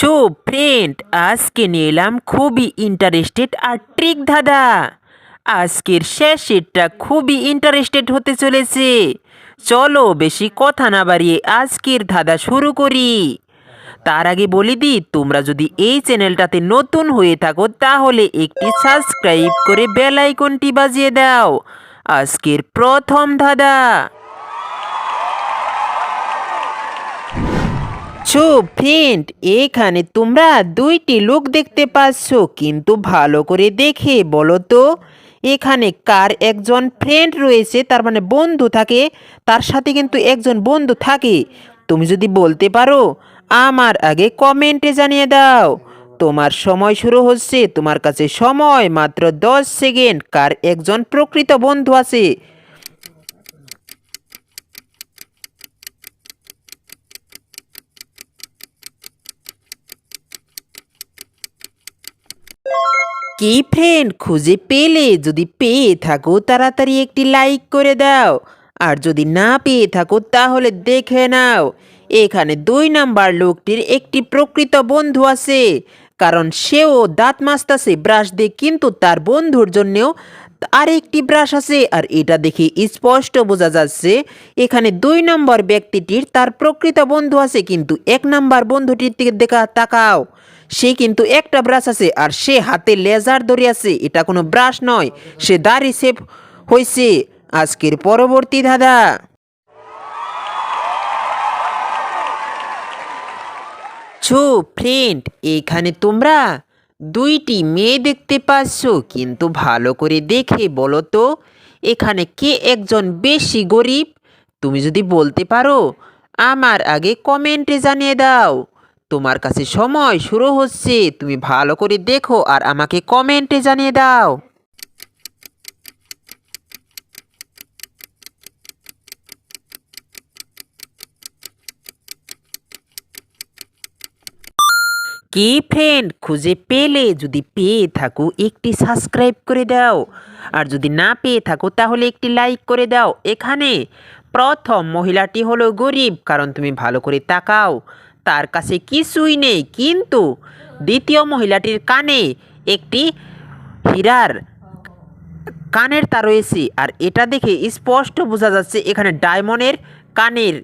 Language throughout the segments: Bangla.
সো ফ্রেন্ড আজকে নিয়ে এলাম খুবই ইন্টারেস্টেড আর ট্রিক দাদা আজকের শেষ সেটটা খুবই ইন্টারেস্টেড হতে চলেছে। চলো বেশি কথা না বাড়িয়ে আজকের ধাঁধা শুরু করি। তার আগে বলে দিই, তোমরা যদি এই চ্যানেলটাতে নতুন হয়ে থাকো, তাহলে একটি সাবস্ক্রাইব করে বেল আইকনটি বাজিয়ে দাও। আজকের প্রথম ধাঁধা। সো ফ্রেন্ড এখানে তোমরা দুইটি লোক দেখতে পাচ্ছ, কিন্তু ভালো করে দেখে বলো তো। এখানে কার একজন ফ্রেন্ড রয়েছে, তার মানে বন্ধু থাকে, তার সাথে কিন্তু একজন বন্ধু থাকে। তুমি যদি বলতে পারো, আমার আগে কমেন্টে জানিয়ে দাও। তোমার সময় শুরু হচ্ছে, তোমার কাছে সময়, মাত্র দশ সেকেন্ড। কার একজন প্রকৃত বন্ধু আছে? কি ফ্রেন্ড খুঁজে পেলে যদি পেয়ে থাকো, তাড়াতাড়ি একটি লাইক করে দাও। আর যদি না পেয়ে থাকো, তাহলে দেখে নাও। এখানে দুই নাম্বার লোকটির একটি প্রকৃত বন্ধু আছে। কারণ সেও দাঁত মাজতাছে ব্রাশ দিয়ে কিন্তু তার বন্ধুর জন্যেও আরেকটি ব্রাশ আছে। আর এটা দেখে স্পষ্ট বোঝা যাচ্ছে, এখানে দুই নম্বর ব্যক্তিটির তার প্রকৃত বন্ধু আছে, কিন্তু এক নাম্বার বন্ধুটির দিকে দেখা তাকাও। সে কিন্তু একটা ব্রাশ আছে, আর সে হাতে লেজার ধরে আছে। এটা কোনো ব্রাশ নয়, সে দাড়ি সেভ হয়েছে আজকের পরবর্তী ধাঁধা। ছো, ফ্রেন্ড, এখানে তোমরা দুইটি মেয়ে দেখতে পাচ্ছ, কিন্তু ভালো করে দেখে বলো তো, এখানে কে একজন বেশি গরিব? তুমি যদি বলতে পারো, আমার আগে কমেন্টে জানিয়ে দাও। তোমার কাছে সময় শুরু হচ্ছে। তুমি ভালো করে দেখো আর আমাকে কমেন্টে জানিয়ে দাও। কি ফ্রেন্ড খুঁজে পেলে যদি পেয়ে থাকো, একটি সাবস্ক্রাইব করে দাও। আর যদি না পেয়ে থাকো, তাহলে একটি লাইক করে দাও। এখানে প্রথম মহিলাটি হলো গরিব, কারণ তুমি ভালো করে তাকাও। তার কাছে কিছুই নেই, কিন্তু দ্বিতীয় মহিলাটির কানে একটি হীরার কানের তা রয়েছে। আর এটা দেখে স্পষ্ট বোঝা যাচ্ছে এখানে ডায়মন্ডের কানের,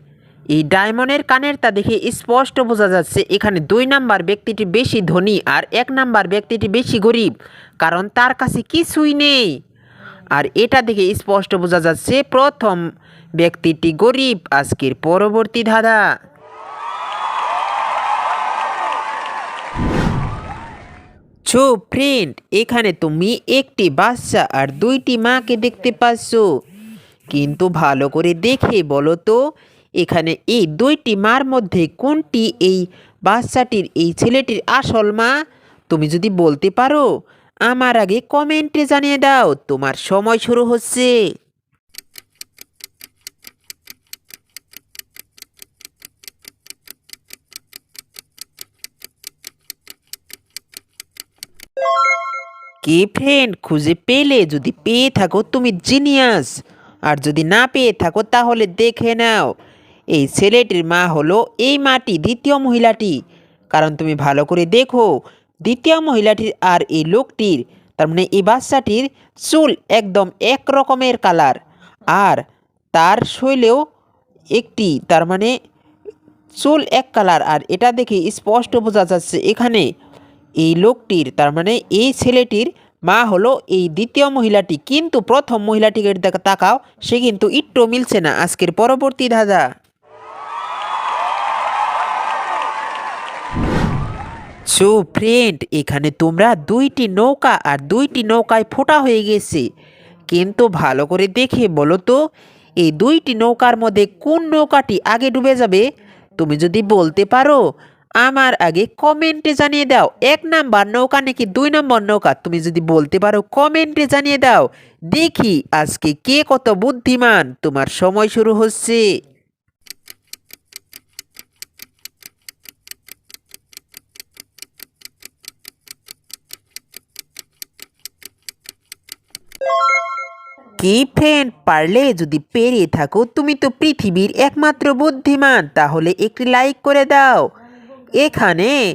এই ডায়মন্ডের কানের তা দেখে স্পষ্ট বোঝা যাচ্ছে এখানে দুই নাম্বার ব্যক্তিটি বেশি ধনী আর এক নাম্বার ব্যক্তিটি বেশি গরিব, কারণ তার কাছে কিছুই নেই। আর এটা দেখে স্পষ্ট বোঝা যাচ্ছে প্রথম ব্যক্তিটি গরিব, আজকের পরবর্তী ধাঁধা। ছো ফ্রেন্ড এখানে তুমি একটি বাচ্চা আর দুইটি মাকে দেখতে পাচ্ছ। কিন্তু ভালো করে দেখে বলো তো, এখানে এই দুইটি মার মধ্যে কোনটি এই বাচ্চাটির, এই ছেলেটির আসল মা? তুমি যদি বলতে পারো, আমার আগে কমেন্টে জানিয়ে দাও, তোমার সময় শুরু হচ্ছে। কি ফ্রেন্ড খুঁজে পেলে যদি পেয়ে থাকো তুমি জিনিয়াস আর যদি না পেয়ে থাকো তাহলে দেখে নাও, এই ছেলেটির মা হলো এই মাটি, দ্বিতীয় মহিলাটি। কারণ তুমি ভালো করে দেখো, দ্বিতীয় মহিলাটির আর এই লোকটির, তার মানে এই বাচ্চাটির চুল একদম এক রকমের কালার আর তার শৈলেও একটি, তার মানে চুল এক কালার আর এটা দেখে স্পষ্ট বোঝা যাচ্ছে এখানে। এই লোকটির, তার মানে এই ছেলেটির মা হলো এই দ্বিতীয় মহিলাটি। কিন্তু প্রথম মহিলাটিকে তাকাও, সে কিন্তু একটু মিলছে না আজকের পরবর্তী ধাঁধা। সো ফ্রেন্ড, এখানে তোমরা দুইটি নৌকা আর দুইটি নৌকায় ফোটা হয়ে গেছে। কিন্তু ভালো করে দেখে বলো তো, এই দুইটি নৌকার মধ্যে কোন নৌকাটি আগে ডুবে যাবে? তুমি যদি বলতে পারো আমার আগে কমেন্টে জানিয়ে দাও। এক নাম্বার নৌকা নাকি দুই নম্বর নৌকা? তুমি যদি বলতে পারো, কমেন্টে জানিয়ে দাও। দেখি আজকে কে কত বুদ্ধিমান। তোমার সময় শুরু হচ্ছে। কি ফ্রেন্ড, পারলে যদি পেরিয়ে থাকো, তুমি তো পৃথিবীর একমাত্র বুদ্ধিমান, তাহলে একটি লাইক করে দাও। এখানে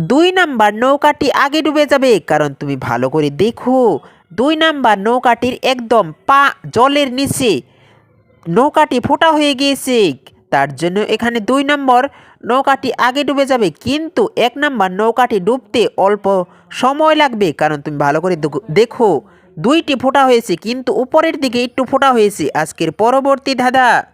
দুই নাম্বার নৌকাটি আগে ডুবে যাবে, কারণ তুমি ভালো করে দেখো, দুই নাম্বার নৌকাটির একদম পা জলের নিচে নৌকাটি ফোটা হয়ে গিয়েছে, তার জন্য এখানে দুই নম্বর নৌকাটি আগে ডুবে যাবে, কিন্তু এক নম্বর নৌকাটি ডুবতে অল্প সময় লাগবে, কারণ তুমি ভালো করে দেখো- দুইটি ফোটা হয়েছে, কিন্তু উপরের দিকে একটু ফোটা হয়েছে। আজকের পরবর্তী ধাঁধা।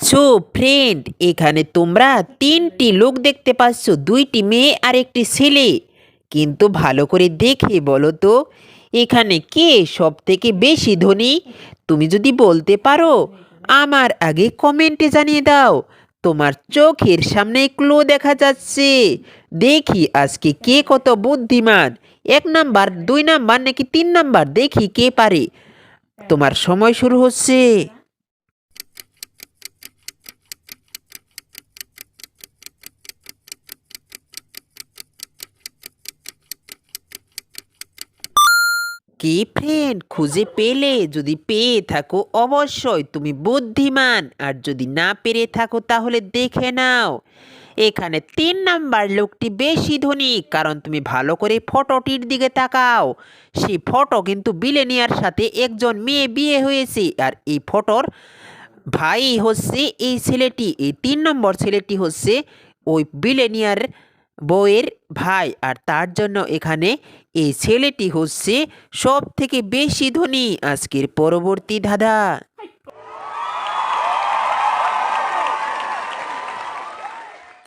সো ফ্রেন্ড এখানে তোমরা তিনটি লোক দেখতে পাচ্ছ, দুইটি মেয়ে আর একটি ছেলে। কিন্তু ভালো করে দেখে বলো তো, এখানে কে সব থেকে বেশি ধনী? তুমি যদি বলতে পারো, আমার আগে কমেন্টে জানিয়ে দাও। তোমার চোখের সামনে ক্লো দেখা যাচ্ছে। দেখি আজকে কে কত বুদ্ধিমান। এক নাম্বার, দুই নাম্বার, নাকি তিন নাম্বার? দেখি কে পারে। তোমার সময় শুরু হচ্ছে। কি ফ্রেন্ড খুঁজে পেলে যদি পেয়ে থাকো অবশ্যই তুমি বুদ্ধিমান। আর যদি না পেরে থাকো তাহলে দেখে নাও। এখানে তিন নাম্বার লোকটি বেশি ধনী, কারণ তুমি ভালো করে ফটোটির দিকে তাকাও। সেই ফটো কিন্তু বিলেনিয়ার সাথে একজন মেয়ে বিয়ে হয়েছে, আর এই ফটোর ভাই হচ্ছে এই ছেলেটি। এই তিন নম্বর ছেলেটি হচ্ছে ওই বিলেনিয়ার বউয়ের ভাই আর তার জন্য এখানে এই ছেলেটি হচ্ছে সব থেকে বেশি ধনী আজকের পরবর্তী ধাঁধা।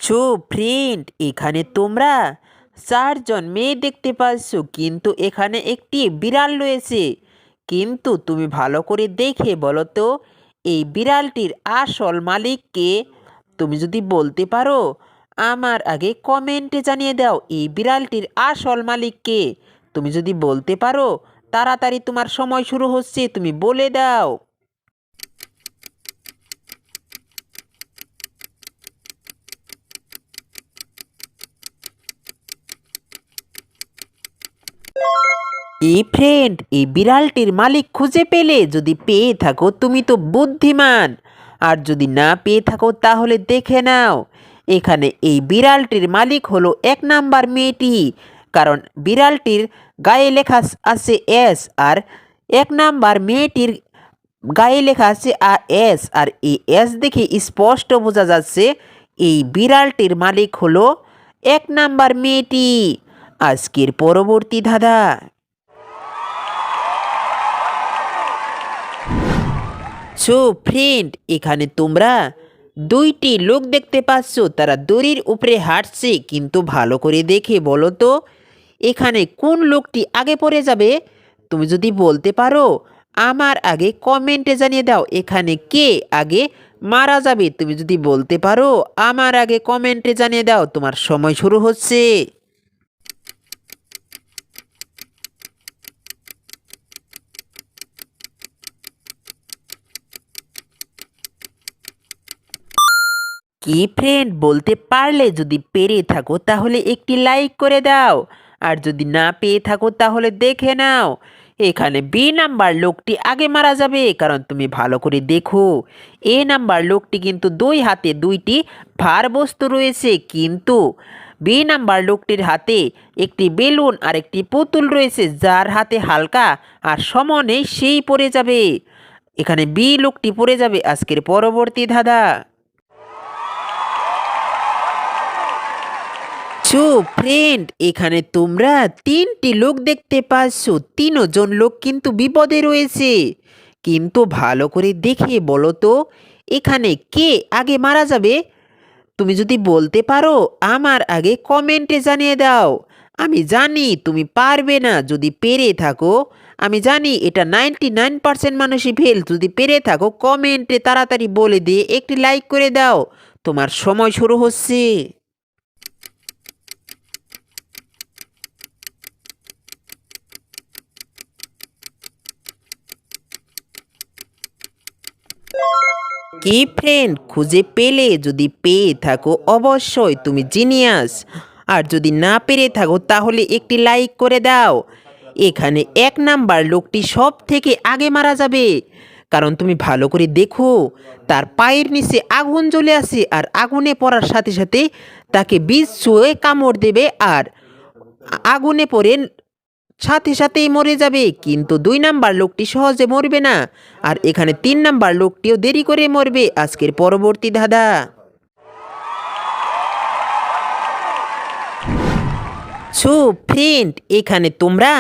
সো ফ্রেন্ড, এখানে তোমরা চারজন মেয়ে দেখতে পাচ্ছ, কিন্তু এখানে একটি বিড়াল রয়েছে। কিন্তু তুমি ভালো করে দেখে বলো তো, এই বিড়ালটির আসল মালিককে তুমি যদি বলতে পারো আমার আগে কমেন্টে জানিয়ে দাও এই বিড়ালটির আসল মালিককে তুমি যদি বলতে পারো, তাড়াতাড়ি তোমার সময় শুরু হচ্ছে, তুমি বলে দাও। এই ফ্রেন্ড এই বিড়ালটির মালিক খুঁজে পেলে যদি পেয়ে থাকো, তুমি তো বুদ্ধিমান। আর যদি না পেয়ে থাকো, তাহলে দেখে নাও। এখানে এই বিড়ালটির মালিক হলো এক নাম্বার মেয়েটি, কারণ বিড়ালটির গায়ে লেখা আছে এস আর এক নাম্বার মেয়েটির গায়ে লেখা আছে আর এস, আর এই এস দেখে স্পষ্ট বোঝা যাচ্ছে এই বিড়ালটির মালিক হলো এক নাম্বার মেয়েটি। আজকের পরবর্তী ধাঁধা। সো ফ্রেন্ড, এখানে তোমরা দুইটি লোক দেখতে পাচ্ছ, তারা দড়ির উপরে হাঁটছে, কিন্তু ভালো করে দেখে বলো তো, এখানে কোন লোকটি আগে পড়ে যাবে? তুমি যদি বলতে পারো, আমার আগে কমেন্টে জানিয়ে দাও, এখানে কে আগে মারা যাবে? তুমি যদি বলতে পারো, আমার আগে কমেন্টে জানিয়ে দাও, তোমার সময় শুরু হচ্ছে। কি ফ্রেন্ড বলতে পারলে যদি পেরে থাকো, তাহলে একটি লাইক করে দাও। আর যদি না পেয়ে থাকো, তাহলে দেখে নাও। এখানে বি নাম্বার লোকটি আগে মারা যাবে, কারণ তুমি ভালো করে দেখো। এ নাম্বার লোকটি কিন্তু দুই হাতে দুইটি ভার বস্তু রয়েছে, কিন্তু বি নাম্বার লোকটির হাতে একটি বেলুন আর একটি পুতুল রয়েছে, যার হাতে হালকা আর সমনে সেই পড়ে যাবে। এখানে বি লোকটি পড়ে যাবে আজকের পরবর্তী ধাঁধা। সো ফ্রেন্ড এখানে তোমরা তিনটি লোক দেখতে পাচ্ছ। তিনজন লোক কিন্তু বিপদে রয়েছে। কিন্তু ভালো করে দেখে বলো তো, এখানে কে আগে মারা যাবে? তুমি যদি বলতে পারো, আমার আগে কমেন্টে জানিয়ে দাও। আমি জানি তুমি পারবে না যদি পেরে থাকো। আমি জানি এটা নাইনটি নাইন পার্সেন্ট মানুষই ফেল যদি পেরে থাকো, কমেন্টে তাড়াতাড়ি বলে দিয়ে একটি লাইক করে দাও। তোমার সময় শুরু হচ্ছে। কি ফ্রেন্ড? খুঁজে পেলে যদি পেয়ে থাকো, অবশ্যই তুমি জিনিয়াস। আর যদি না পেরে থাকো, তাহলে একটি লাইক করে দাও। এখানে এক নাম্বার লোকটি সব থেকে আগে মারা যাবে। কারণ তুমি ভালো করে দেখো, তার পায়ের নিচে আগুন জ্বলে আসে আর আগুনে পড়ার সাথে সাথে তাকে বিষ ছুঁয়ে কামড় দেবে আর আগুনে পড়ে সাথে সাথেই মরে যাবে, কিন্তু দুই নাম্বার লোকটি সহজে মরবে না। আর এখানে তিন নাম্বার লোকটিও দেরি করে মরবে, আজকের পরবর্তী ধাঁধা। সো ফ্রেন্ড এখানে তোমরা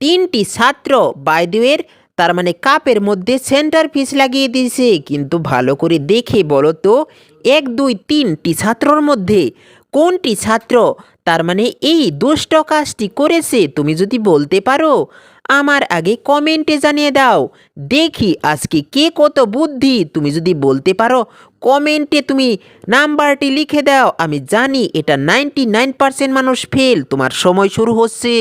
তিনটি ছাত্র বাইদুয়ের তার মানে কাপের মধ্যে সেন্টার পিস লাগিয়ে দিয়েছে, কিন্তু ভালো করে দেখে বলো তো, এক, দুই, তিনটি ছাত্রর মধ্যে কোনটি ছাত্র? তার মানে এই দুষ্ট কাজটি করেছে, তুমি যদি বলতে পারো। আমার আগে কমেন্টে জানিয়ে দাও। দেখি আজকে কে কত বুদ্ধি। তুমি যদি বলতে পারো, কমেন্টে তুমি নাম্বারটি লিখে দাও। আমি জানি এটা নাইনটি নাইন পার্সেন্ট মানুষ ফেল। তোমার সময় শুরু হচ্ছে।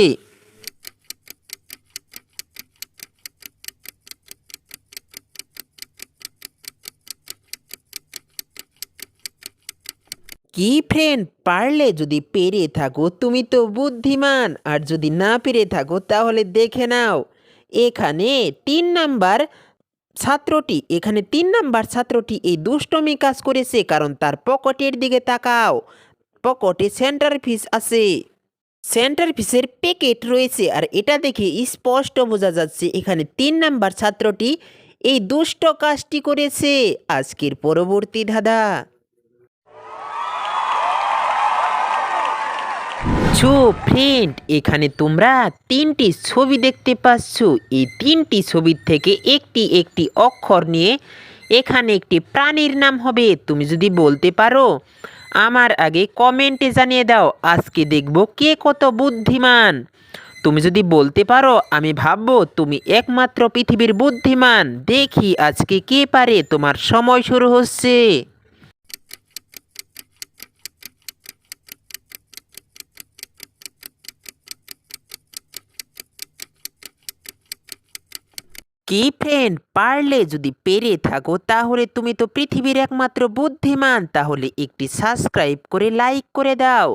কি ফ্রেন্ড পারলে যদি পেরে থাকো, তুমি তো বুদ্ধিমান। আর যদি না পেরে থাকো, তাহলে দেখে নাও, এখানে তিন নাম্বার ছাত্রটি, এখানে তিন নাম্বার ছাত্রটি এই দুষ্টমি কাজ করেছে, কারণ তার পকেটের দিকে তাকাও। পকেটে সেন্টার ফিস আছে। সেন্টার ফিসের প্যাকেট রয়েছে, আর এটা দেখে স্পষ্ট বোঝা যাচ্ছে, এখানে তিন নাম্বার ছাত্রটি এই দুষ্ট কাজটি করেছে। আজকের পরবর্তী ধাঁধা। সো ফ্রেন্ড এখানে তোমরা তিনটি ছবি দেখতে পাচ্ছ। এই তিনটি ছবির থেকে একটি একটি অক্ষর নিয়ে এখানে একটি প্রাণীর নাম হবে। তুমি যদি বলতে পারো, আমার আগে কমেন্টে জানিয়ে দাও, আজকে দেখব কে কত বুদ্ধিমান। তুমি যদি বলতে পারো, আমি ভাববো তুমি একমাত্র পৃথিবীর বুদ্ধিমান। দেখি আজকে কে পারে, তোমার সময় শুরু হচ্ছে। কি ফ্রেন্ড পারলে যদি পেরে থাকো, তাহলে তুমি তো পৃথিবীর একমাত্র বুদ্ধিমান। তাহলে একটি সাবস্ক্রাইব করে লাইক করে দাও।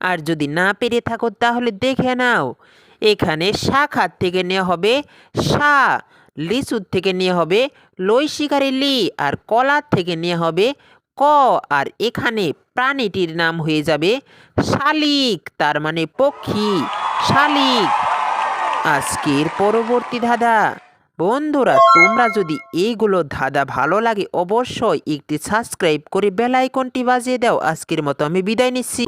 আর যদি না পেরে থাকো, তাহলে দেখে নাও। এখানে শাখার থেকে নেওয়া হবে সা, লিচুর থেকে নেওয়া হবে লই শিকারি লি, আর কলার থেকে নেওয়া হবে ক। আর এখানে প্রাণীটির নাম হয়ে যাবে শালিক, তার মানে পক্ষী। শালিক। আজকের পরবর্তী ধাঁধা। বন্ধুরা, তোমরা যদি এইগুলো ধাঁধা ভালো লাগে, অবশ্যই একটি সাবস্ক্রাইব করে বেল আইকনটি বাজিয়ে দাও। আজকের মতো আমি বিদায় নিচ্ছি।